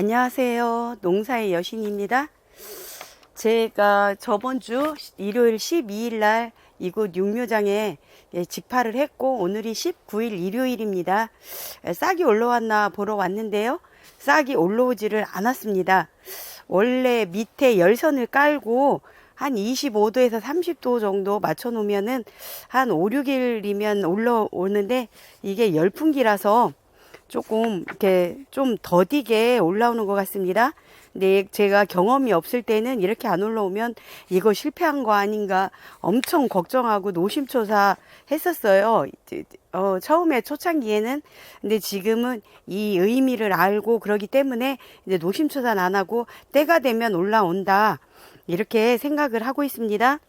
안녕하세요. 농사의 여신입니다. 제가 저번 주 일요일 12일 날 이곳 육묘장에 예, 직파를 했고 오늘이 19일 일요일입니다. 에, 싹이 올라왔나 보러 왔는데요. 싹이 올라오지를 않았습니다. 원래 밑에 열선을 깔고 한 25도에서 30도 정도 맞춰 놓으면은 한 5, 6일이면 올라오는데 이게 열풍기라서 조금 이렇게 좀 더디게 올라오는 것 같습니다. 근데 제가 경험이 없을 때는 이렇게 안 올라오면 이거 실패한 거 아닌가 엄청 걱정하고 노심초사 했었어요. 어, 처음에 초창기에는 근데 지금은 이 의미를 알고 그러기 때문에 이제 노심초사 안 하고 때가 되면 올라온다 이렇게 생각을 하고 있습니다.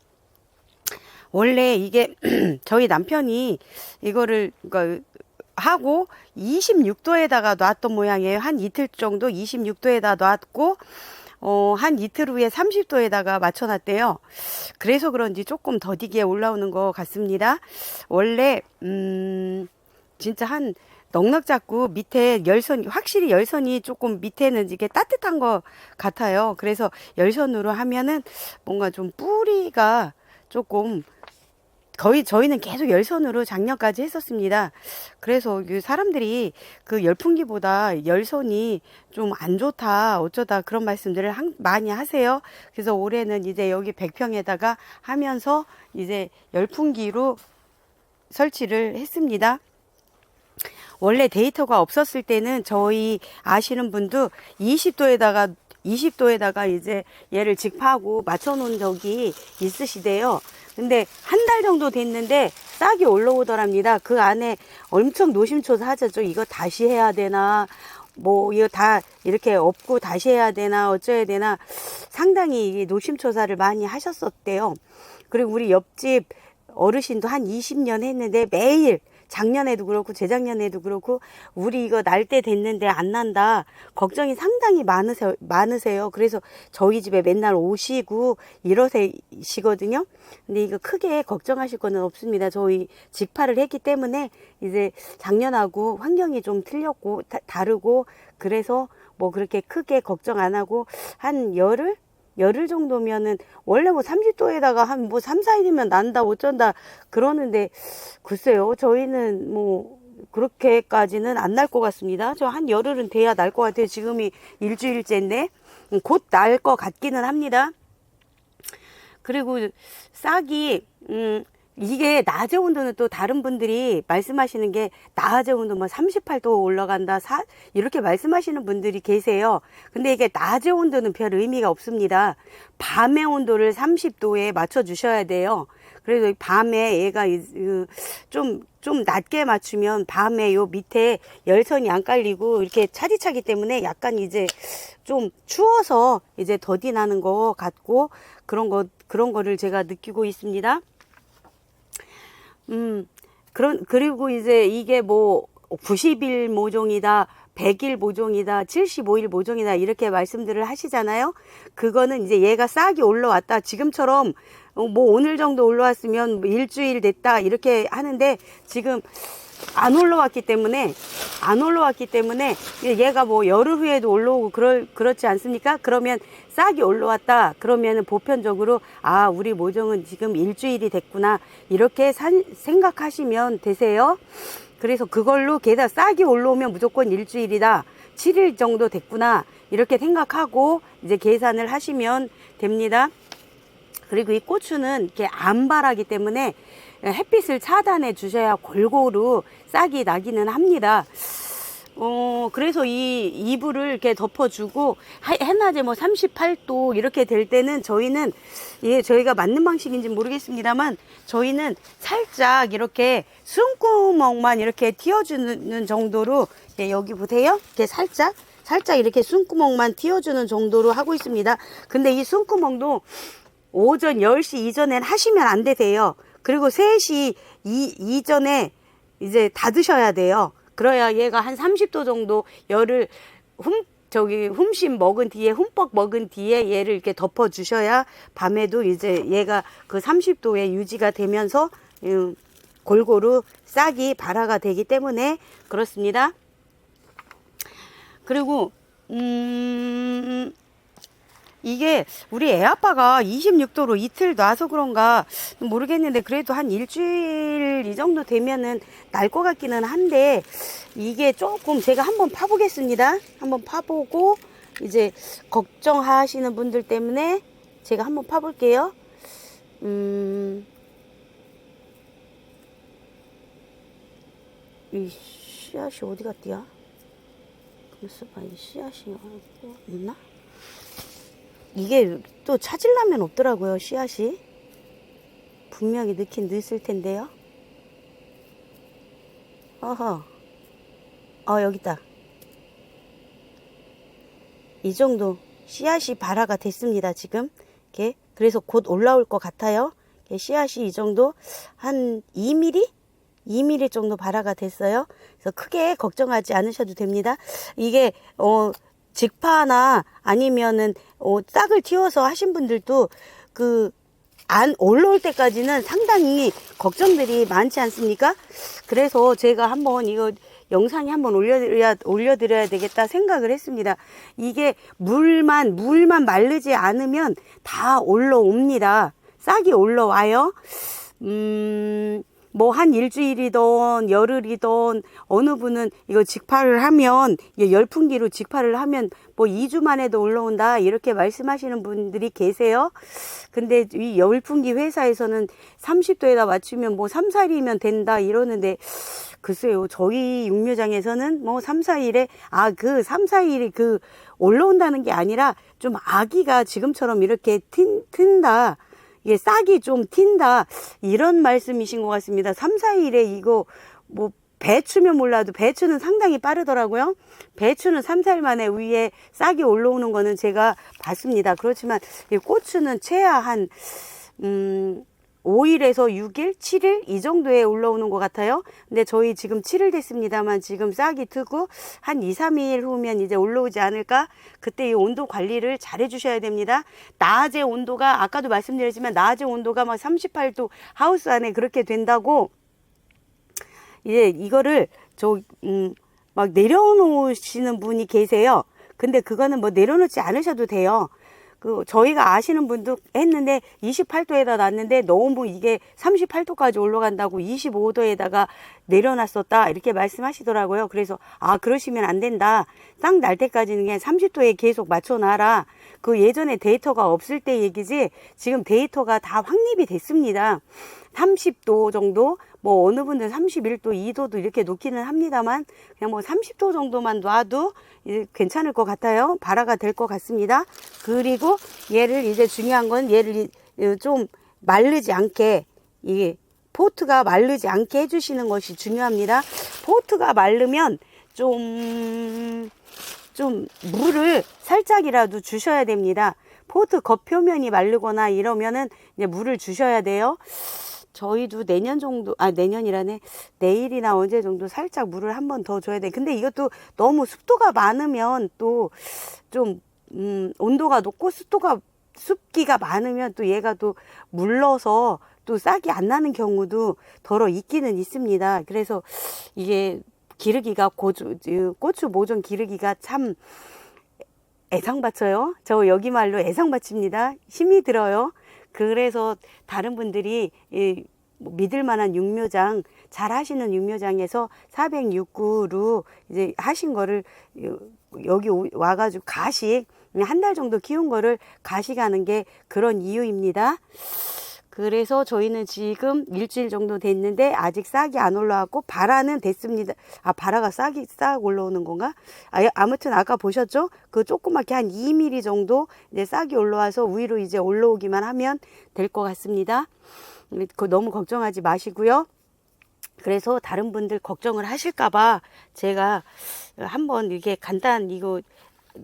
원래 이게 저희 남편이 이거를 그러니까 하고 26도에다가 놨던 모양이에요. 한 이틀 정도 26도에다 놨고 어, 한 이틀 후에 30도에다가 맞춰놨대요. 그래서 그런지 조금 더디게 올라오는 것 같습니다. 원래 음 진짜 한 넉넉 잡고 밑에 열선 확실히 열선이 조금 밑에는 이게 따뜻한 것 같아요. 그래서 열선으로 하면은 뭔가 좀 뿌리가 조금 거의 저희는 계속 열선으로 작년까지 했었습니다. 그래서 그 사람들이 그 열풍기보다 열선이 좀 안 좋다 어쩌다 그런 말씀들을 항- 많이 하세요. 그래서 올해는 이제 여기 100평에다가 하면서 이제 열풍기로 설치를 했습니다. 원래 데이터가 없었을 때는 저희 아시는 분도 20도에다가 20도에다가 이제 얘를 직파하고 맞춰 놓은 적이 있으시대요. 근데 한 달 정도 됐는데 싹이 올라오더랍니다. 그 안에 엄청 노심초사하죠. 이거 다시 해야 되나? 뭐 이거 다 이렇게 없고 다시 해야 되나 어쩌야 되나 상당히 이 노심초사를 많이 하셨었대요. 그리고 우리 옆집 어르신도 한 20년 했는데 매일 작년에도 그렇고 재작년에도 그렇고 우리 이거 날 때 됐는데 안 난다. 걱정이 상당히 많으세요 많으세요. 그래서 저희 집에 맨날 오시고 이러시거든요. 근데 이거 크게 걱정하실 거는 없습니다. 저희 직파를 했기 때문에 이제 작년하고 환경이 좀 틀렸고 다, 다르고 그래서 뭐 그렇게 크게 걱정 안 하고 한 열흘 열흘 정도면은 원래 뭐 30도에다가 한 뭐 3, 4일이면 난다 어쩐다 그러는데 글쎄요 저희는 뭐 그렇게까지는 안 날 것 같습니다. 저 한 열흘은 돼야 날 것 같아요. 지금이 일주일째인데 음, 곧날 것 같기는 합니다. 그리고 싹이 음 이게 낮의 온도는 또 다른 분들이 말씀하시는 게 낮의 온도 뭐 38도 올라간다 사, 이렇게 말씀하시는 분들이 계세요. 근데 이게 낮의 온도는 별 의미가 없습니다. 밤의 온도를 30도에 맞춰 주셔야 돼요. 그래서 밤에 얘가 좀, 좀 낮게 맞추면 밤에 요 밑에 열선이 안 깔리고 이렇게 차디차기 때문에 약간 이제 좀 추워서 이제 더디 나는 것 같고 그런 거, 그런 거를 제가 느끼고 있습니다. 음, 그런, 그리고 이제 이게 뭐 90일 모종이다, 100일 모종이다, 75일 모종이다, 이렇게 말씀들을 하시잖아요. 그거는 이제 얘가 싹이 올라왔다. 지금처럼 어, 뭐 오늘 정도 올라왔으면 뭐 일주일 됐다, 이렇게 하는데 지금 안 올라왔기 때문에 안 올라왔기 때문에 얘가 뭐 열흘 후에도 올라오고 그럴 그렇지 않습니까? 그러면 싹이 올라왔다. 그러면은 보편적으로 아 우리 모종은 지금 일주일이 됐구나 이렇게 산, 생각하시면 되세요. 그래서 그걸로 게다가 싹이 올라오면 무조건 일주일이다. 7일 정도 됐구나 이렇게 생각하고 이제 계산을 하시면 됩니다. 그리고 이 고추는 이렇게 암발하기 때문에 햇빛을 차단해 주셔야 골고루 싹이 나기는 합니다. 어, 그래서 이 이불을 이렇게 덮어주고, 하- 해낮에 뭐 38도 이렇게 될 때는 저희는, 예, 저희가 맞는 방식인지 모르겠습니다만, 저희는 살짝 이렇게 숨구멍만 이렇게 틔워주는 정도로, 예, 여기 보세요. 이렇게 살짝, 살짝 이렇게 숨구멍만 틔워주는 정도로 하고 있습니다. 근데 이 숨구멍도 오전 10시 이전엔 하시면 안 되세요. 그리고 3시 이, 이전에 이제 닫으셔야 돼요. 그래야 얘가 한 30도 정도 열을 훔, 저기 훔심 먹은 뒤에 흠뻑 먹은 뒤에 얘를 이렇게 덮어 주셔야 밤에도 이제 얘가 그 30도에 유지가 되면서 음, 골고루 싹이 발화가 되기 때문에 그렇습니다. 그리고 음, 이게 우리 애 아빠가 26도로 이틀 놔서 그런가 모르겠는데 그래도 한 일주일 이 정도 되면은 날 것 같기는 한데 이게 조금 제가 한번 파보겠습니다. 한번 파보고 이제 걱정하시는 분들 때문에 제가 한번 파볼게요. 음, 이 씨앗이 어디 갔디야? 그래서 봐이 씨앗이 있나? 이게 또 찾으려면 없더라고요, 씨앗이. 분명히 넣긴 넣었을 텐데요. 어허. 어, 여기 있다. 이 정도 씨앗이 발화가 됐습니다, 지금. 이렇게. 그래서 곧 올라올 것 같아요. 씨앗이 이 정도 한 2mm? 2mm 정도 발화가 됐어요. 그래서 크게 걱정하지 않으셔도 됩니다. 이게, 어, 직파나 아니면은 어, 싹을 틔워서 하신 분들도 그 안 올라올 때까지는 상당히 걱정들이 많지 않습니까? 그래서 제가 한번 이거 영상에 한번 올려드려야, 올려드려야 되겠다 생각을 했습니다. 이게 물만, 물만 마르지 않으면 다 올라옵니다. 싹이 올라와요. 음, 뭐 한 일주일이든 열흘이든 어느 분은 이거 직파를 하면 열풍기로 직파를 하면 뭐 2주 만에도 올라온다 이렇게 말씀하시는 분들이 계세요. 근데 이 열풍기 회사에서는 30도에다 맞추면 뭐 3, 4일이면 된다 이러는데 글쎄요. 저희 육묘장에서는 뭐 3, 4일에 아 그 3, 4일이 그 올라온다는 게 아니라 좀 아기가 지금처럼 이렇게 튄, 튄다. 이게 싹이 좀 튄다 이런 말씀이신 것 같습니다. 3, 4일에 이거 뭐 배추면 몰라도 배추는 상당히 빠르더라고요. 배추는 3, 4일 만에 위에 싹이 올라오는 거는 제가 봤습니다. 그렇지만 이 고추는 최하 한 음, 5일에서 6일, 7일 이 정도에 올라오는 것 같아요. 근데 저희 지금 7일 됐습니다만 지금 싹이 트고 한 2, 3일 후면 이제 올라오지 않을까? 그때 이 온도 관리를 잘 해주셔야 됩니다. 낮의 온도가 아까도 말씀드렸지만 낮의 온도가 막 38도 하우스 안에 그렇게 된다고 이제 이거를 저, 음, 막 내려놓으시는 분이 계세요. 근데 그거는 뭐 내려놓지 않으셔도 돼요. 그 저희가 아시는 분도 했는데 28도에다 놨는데 너무 이게 38도까지 올라간다고 25도에다가 내려놨었다 이렇게 말씀하시더라고요. 그래서 아 그러시면 안 된다. 딱 날 때까지는 그냥 30도에 계속 맞춰놔라. 그 예전에 데이터가 없을 때 얘기지 지금 데이터가 다 확립이 됐습니다. 30도 정도 뭐 어느 분들 31도, 2도도 이렇게 놓기는 합니다만 그냥 뭐 30도 정도만 놔도 괜찮을 것 같아요. 발화가 될 것 같습니다. 그리고 얘를 이제 중요한 건 얘를 이- 좀 마르지 않게 이게 포트가 마르지 않게 해주시는 것이 중요합니다. 포트가 마르면 좀, 좀 물을 살짝이라도 주셔야 됩니다. 포트 겉표면이 마르거나 이러면은 이제 물을 주셔야 돼요. 저희도 내년 정도, 아, 내년이라네. 내일이나 언제 정도 살짝 물을 한 번 더 줘야 돼. 근데 이것도 너무 습도가 많으면 또 좀, 음, 온도가 높고 습도가, 습기가 많으면 또 얘가 또 물러서 또 싹이 안 나는 경우도 덜어 있기는 있습니다. 그래서 이게 기르기가 이 고추 모종 기르기가 참 애상받쳐요. 저 여기 말로 애상받칩니다. 힘이 들어요. 그래서 다른 분들이 이뭐 믿을 만한 육묘장 잘 하시는 육묘장에서 406구로 이제 하신 거를 여기 오- 와가지고 가식 한 달 정도 키운 거를 가식하는 게 그런 이유입니다. 그래서 저희는 지금 일주일 정도 됐는데 아직 싹이 안 올라왔고 발화는 됐습니다. 아 발화가 싹이 싹 올라오는 건가? 아, 아무튼 아까 보셨죠? 그 조그맣게 한 2mm 정도 이제 싹이 올라와서 위로 이제 올라오기만 하면 될 것 같습니다. 그 너무 걱정하지 마시고요. 그래서 다른 분들 걱정을 하실까봐 제가 한번 이렇게 간단 이거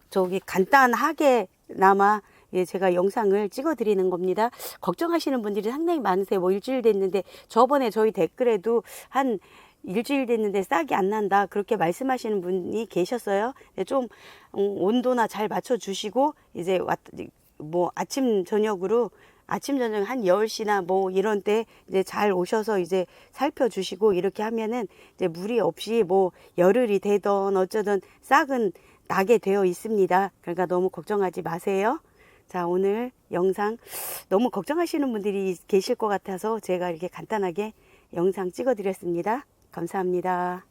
저기 간단하게나마 예, 제가 영상을 찍어 드리는 겁니다. 걱정하시는 분들이 상당히 많으세요. 뭐 일주일 됐는데 저번에 저희 댓글에도 한 일주일 됐는데 싹이 안 난다 그렇게 말씀하시는 분이 계셨어요. 네, 좀 음, 온도나 잘 맞춰 주시고 이제 왔, 뭐 아침 저녁으로 아침 저녁 한 10시나 뭐 이런 때 이제 잘 오셔서 이제 살펴 주시고 이렇게 하면은 이제 무리 없이 뭐 열흘이 되던 어쩌든 싹은 나게 되어 있습니다. 그러니까 너무 걱정하지 마세요. 자, 오늘 영상 너무 걱정하시는 분들이 계실 것 같아서 제가 이렇게 간단하게 영상 찍어 드렸습니다. 감사합니다.